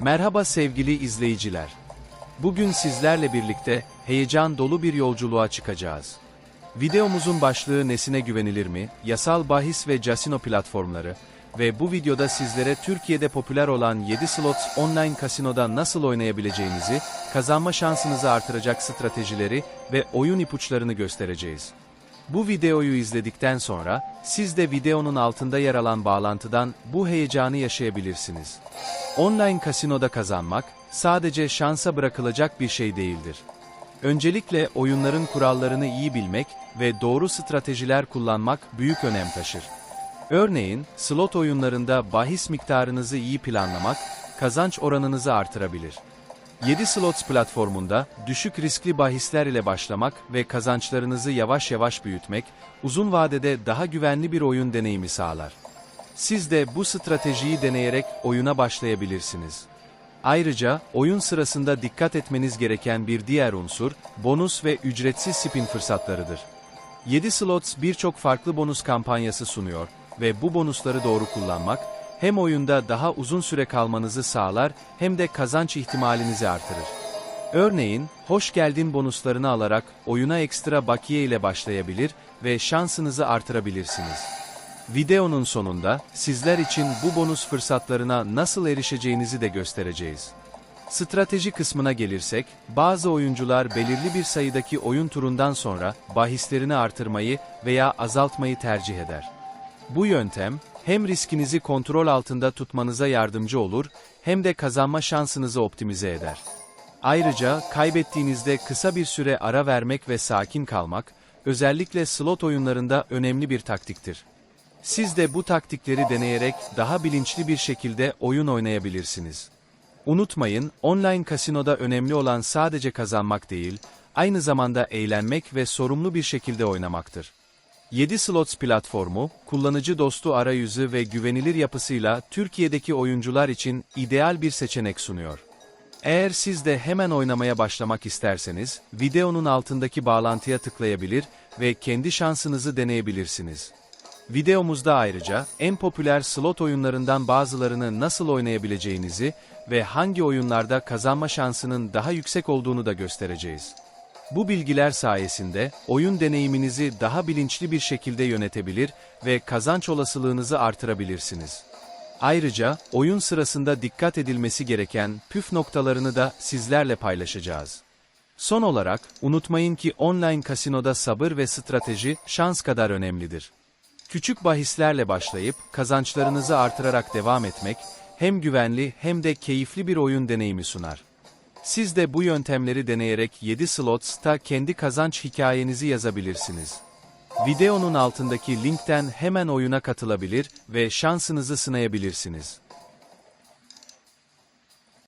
Merhaba sevgili izleyiciler. Bugün sizlerle birlikte heyecan dolu bir yolculuğa çıkacağız. Videomuzun başlığı nesine güvenilir mi? Yasal bahis ve casino platformları ve bu videoda sizlere Türkiye'de popüler olan 7 slots online kasinoda nasıl oynayabileceğinizi, kazanma şansınızı artıracak stratejileri ve oyun ipuçlarını göstereceğiz. Bu videoyu izledikten sonra siz de videonun altında yer alan bağlantıdan bu heyecanı yaşayabilirsiniz. Online kasinoda kazanmak sadece şansa bırakılacak bir şey değildir. Öncelikle oyunların kurallarını iyi bilmek ve doğru stratejiler kullanmak büyük önem taşır. Örneğin, slot oyunlarında bahis miktarınızı iyi planlamak, kazanç oranınızı artırabilir. 7 Slots platformunda düşük riskli bahisler ile başlamak ve kazançlarınızı yavaş yavaş büyütmek, uzun vadede daha güvenli bir oyun deneyimi sağlar. Siz de bu stratejiyi deneyerek oyuna başlayabilirsiniz. Ayrıca oyun sırasında dikkat etmeniz gereken bir diğer unsur, bonus ve ücretsiz spin fırsatlarıdır. 7 Slots birçok farklı bonus kampanyası sunuyor ve bu bonusları doğru kullanmak, hem oyunda daha uzun süre kalmanızı sağlar hem de kazanç ihtimalinizi artırır. Örneğin, hoş geldin bonuslarını alarak oyuna ekstra bakiye ile başlayabilir ve şansınızı artırabilirsiniz. Videonun sonunda sizler için bu bonus fırsatlarına nasıl erişeceğinizi de göstereceğiz. Strateji kısmına gelirsek, bazı oyuncular belirli bir sayıdaki oyun turundan sonra bahislerini artırmayı veya azaltmayı tercih eder. Bu yöntem, hem riskinizi kontrol altında tutmanıza yardımcı olur, hem de kazanma şansınızı optimize eder. Ayrıca kaybettiğinizde kısa bir süre ara vermek ve sakin kalmak, özellikle slot oyunlarında önemli bir taktiktir. Siz de bu taktikleri deneyerek daha bilinçli bir şekilde oyun oynayabilirsiniz. Unutmayın, online kasinoda önemli olan sadece kazanmak değil, aynı zamanda eğlenmek ve sorumlu bir şekilde oynamaktır. 7 Slots platformu, kullanıcı dostu arayüzü ve güvenilir yapısıyla Türkiye'deki oyuncular için ideal bir seçenek sunuyor. Eğer siz de hemen oynamaya başlamak isterseniz, videonun altındaki bağlantıya tıklayabilir ve kendi şansınızı deneyebilirsiniz. Videomuzda ayrıca en popüler slot oyunlarından bazılarını nasıl oynayabileceğinizi ve hangi oyunlarda kazanma şansının daha yüksek olduğunu da göstereceğiz. Bu bilgiler sayesinde oyun deneyiminizi daha bilinçli bir şekilde yönetebilir ve kazanç olasılığınızı artırabilirsiniz. Ayrıca oyun sırasında dikkat edilmesi gereken püf noktalarını da sizlerle paylaşacağız. Son olarak unutmayın ki online kasinoda sabır ve strateji şans kadar önemlidir. Küçük bahislerle başlayıp kazançlarınızı artırarak devam etmek hem güvenli hem de keyifli bir oyun deneyimi sunar. Siz de bu yöntemleri deneyerek 7 Slots'ta kendi kazanç hikayenizi yazabilirsiniz. Videonun altındaki linkten hemen oyuna katılabilir ve şansınızı sınayabilirsiniz.